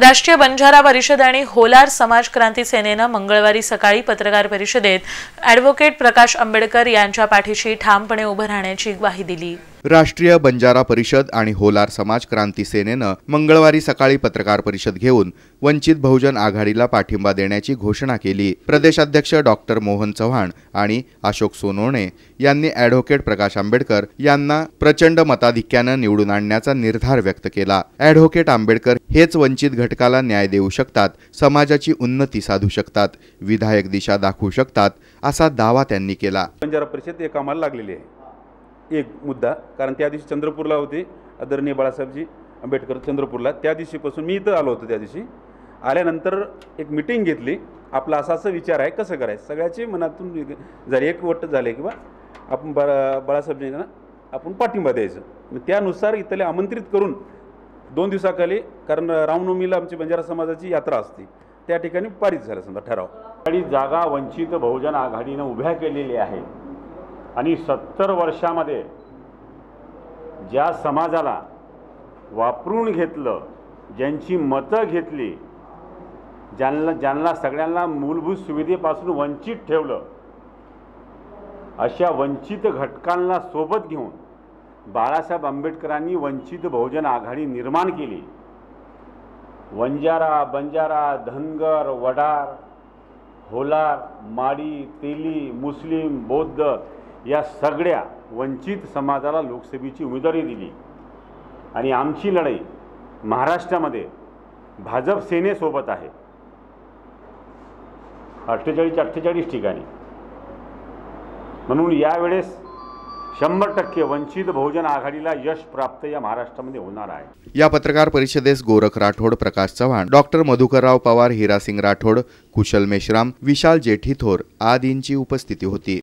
राष्ट्रीय बंजारा परिषद आणि होलार समाज क्रांती सेनेनं मंगळवारी सकाळी पत्रकार परिषदेत ॲडव्होकेट प्रकाश आंबेडकर यांच्या पाठीशी ठामपणे उभं राहण्याची ग्वाही दिली. राष्ट्रीय बंजारा परिषद आणि होलार समाज क्रांती सेनेनं मंगळवारी सकाळी पत्रकार परिषद घेऊन वंचित बहुजन आघाडीला पाठिंबा देण्याची घोषणा केली. प्रदेशाध्यक्ष डॉक्टर मोहन चव्हाण आणि अशोक सोनवणे यांनी ॲडव्होकेट प्रकाश आंबेडकर यांना प्रचंड मताधिक्यानं निवडून आणण्याचा निर्धार व्यक्त केला. ॲडव्होकेट आंबेडकर हेच वंचित घटकाला न्याय देऊ शकतात समाजाची उन्नती साधू शकतात विधायक दिशा दाखवू शकतात असा दावा त्यांनी केला. बंजारा परिषद एक कामाला लागलेली आहे. एक मुद्दा कारण त्या दिवशी चंद्रपूरला होते आदरणीय बाळासाहेबजी आंबेडकर चंद्रपूरला. त्या दिवशीपासून मी इथं आलो होतो त्या दिवशी. आल्यानंतर एक मिटिंग घेतली. आपला असा असा विचार आहे कसं करायचं? सगळ्याचे मनातून जर एकवट झाले किंवा आपण बाळा बाळासाहेबजींना आपण पाठिंबा द्यायचं. मग त्यानुसार इथले आमंत्रित करून दोन दिवसाखाली कारण रामनवमीला आमची बंजारा समाजाची यात्रा असते त्या ठिकाणी पारित झालं समजा ठराव. आणि जागा वंचित बहुजन आघाडीनं उभ्या केलेली आहे. आणि सत्तर वर्षामध्ये ज्या समाजाला वापरून घेतलं ज्यांची मतं घेतली ज्यांना ज्यांना सगळ्यांना मूलभूत सुविधेपासून वंचित ठेवलं अशा वंचित घटकांना सोबत घेऊन बाळासाहेब आंबेडकरांनी वंचित बहुजन आघाडी निर्माण केली. वंजारा बंजारा धनगर वडार होलार माडी तेली मुस्लिम बौद्ध या सगळ्या वंचित समाजाला लोकसभेची उमेदवारी दिली. आणि आमची लढाई महाराष्ट्रामध्ये भाजप सेनेसोबत आहे. अठ्ठेचाळीस अठ्ठेचाळीस ठिकाणी. म्हणून यावेळेस शंभर टक्के वंचित बहुजन आघाडीला यश प्राप्त या महाराष्ट्रामध्ये होणार आहे. या पत्रकार परिषदेस गोरख राठोड प्रकाश चव्हाण डॉक्टर मधुकरराव पवार हिरासिंग राठोड कुशल मेश्राम विशाल जेठीथोर आदींची उपस्थिती होती.